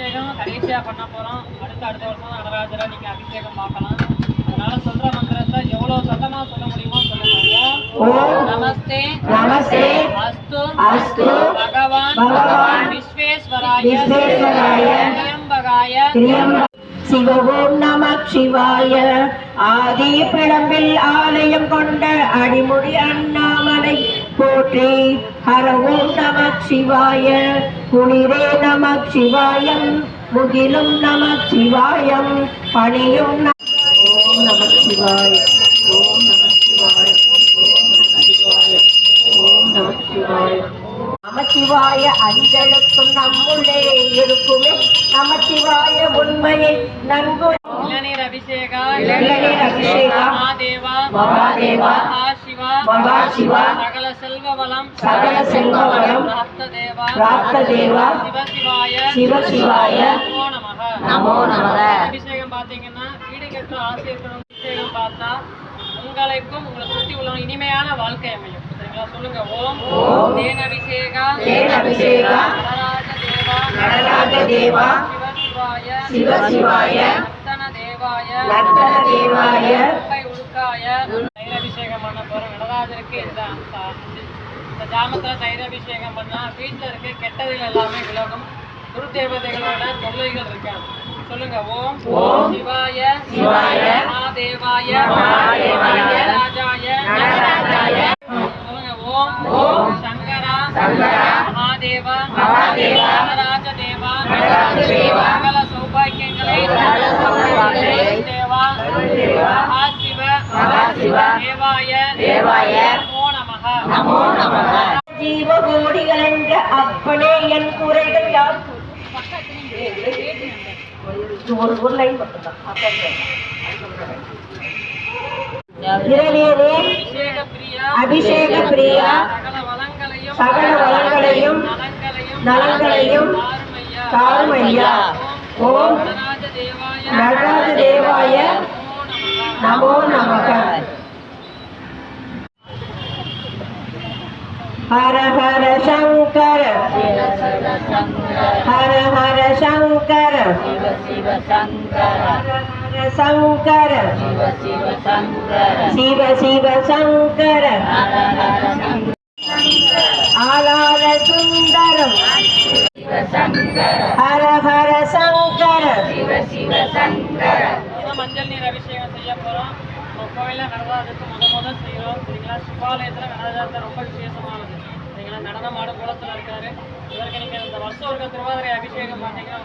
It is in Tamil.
அபிஷேகம் கடைசியா பண்ண போறோம். அடுத்த அடுத்த வருஷம் நடராஜரை நீங்க அபிஷேகம் பார்க்கலாம். அதனால சொல்ற மந்திரத்தை எவ்வளவு சத்தமா சொல்ல முடியுமோ சொல்லுங்க நமஸ்தே. நமஸ்தே. அஸ்து. அஸ்து. பகவான். பகவான். விஸ்வேஸ்வராய. திரியம்பகாய. திரியம்ப சிவவோம் நம சிவாய. ஆதி பிழம்பில் ஆலயம் கொண்ட அடிமுடி அண்ணாமலை போற்றி ஹரவோம் நம சிவாய குளிரே நம சிவாயம் முகிலும் நம சிவாயம் பணியும் நம ஓம் நம சிவாய ஓம் நம சிவாய ஓம் நம சிவாய ஓம் நம சிவாய நமச்சிவாய அஞ்சலுக்கும் நம்முள்ளே இருக்குமே. நமச்சிவாய உண்மையை நன்கு இளநீர் அபிஷேக இளநீர் அபிஷேக. மகாதேவா மகாதேவா. மகாசிவா மகாசிவா. சகல செல்வவளம் சகல செல்வவளம் பிராப்த தேவா பிராப்த தேவா சிவசிவாய சிவசிவாய நமோ நமக. நமோ நமக. அபிஷேகம் பாத்தீங்கன்னா வீடு கட்டுற ஆசை இருக்கிறவங்க அபிஷேகம் பார்த்தா உங்களுக்கும் உங்களை சுத்தி உள்ள இனிமையான வாழ்க்கை அமையும். சரிங்களா? சொல்லுங்க. ஓம். ஓம். தேன் அபிஷேகா தேன் அபிஷேகா நடராஜ தேவா சிவசிவாய நர்த்தன தேவாய நர்த்தன தேவாய உடுக்காய பண்ண போறோம் நடராஜருக்கு இந்த அந்த- இந்த ஜாமத்துல அபிஷேகம் பண்ணா வீட்டுல இருக்க கெட்டதுகள் எல்லாமே விலகும். குரு தேவதைகளோட தொல்லைகள் இருக்காது. சொல்லுங்க ஓம் ஓம் சிவாய சிவாய மகாதேவாய மகாதேவாய நடராஜாய நடராஜாய சொல்லுங்க ஓம் ஓம் சங்கரா சங்கரா மகாதேவா மகாதேவா நடராஜ தேவா நடராஜ தேவா சகல சௌபாக்கியங்களை சகல சௌபாக்கியங்களை தேவா. தேவா. மகாசிவ மகாசிவ தேவாய தேவாய நமக ஜீவகோடிகள் என்ற அப்பனே என் குறைகள் யாருக்கு ஒரு ஒரு லைன் இரவேரே அபிஷேக பிரியா சகல வளங்களையும் நலங்களையும் தாருமையா. ஓம் நடராஜ தேவாய நடராஜ தேவாய நமோ நமக. हर हर शंकर। हर हर शंकर। शंकर। शिव शिव शंकर। आलाल सुंदर। हर हर शंकर। மஞ்சள் நீர் அபிஷேகம் செய்ய கோயில நடராஜருக்கு முத முதல் செய்யறோம். சரிங்களா? சிவாலயத்துல நடராஜர் ரொம்ப விசேஷமானது. பார்த்தீங்கன்னா நடனம் ஆடும் இருக்காரு. இவருக்கு நீங்கள் இந்த வருஷம் இருக்க திருவாதிரை அபிஷேகம் பார்த்தீங்கன்னா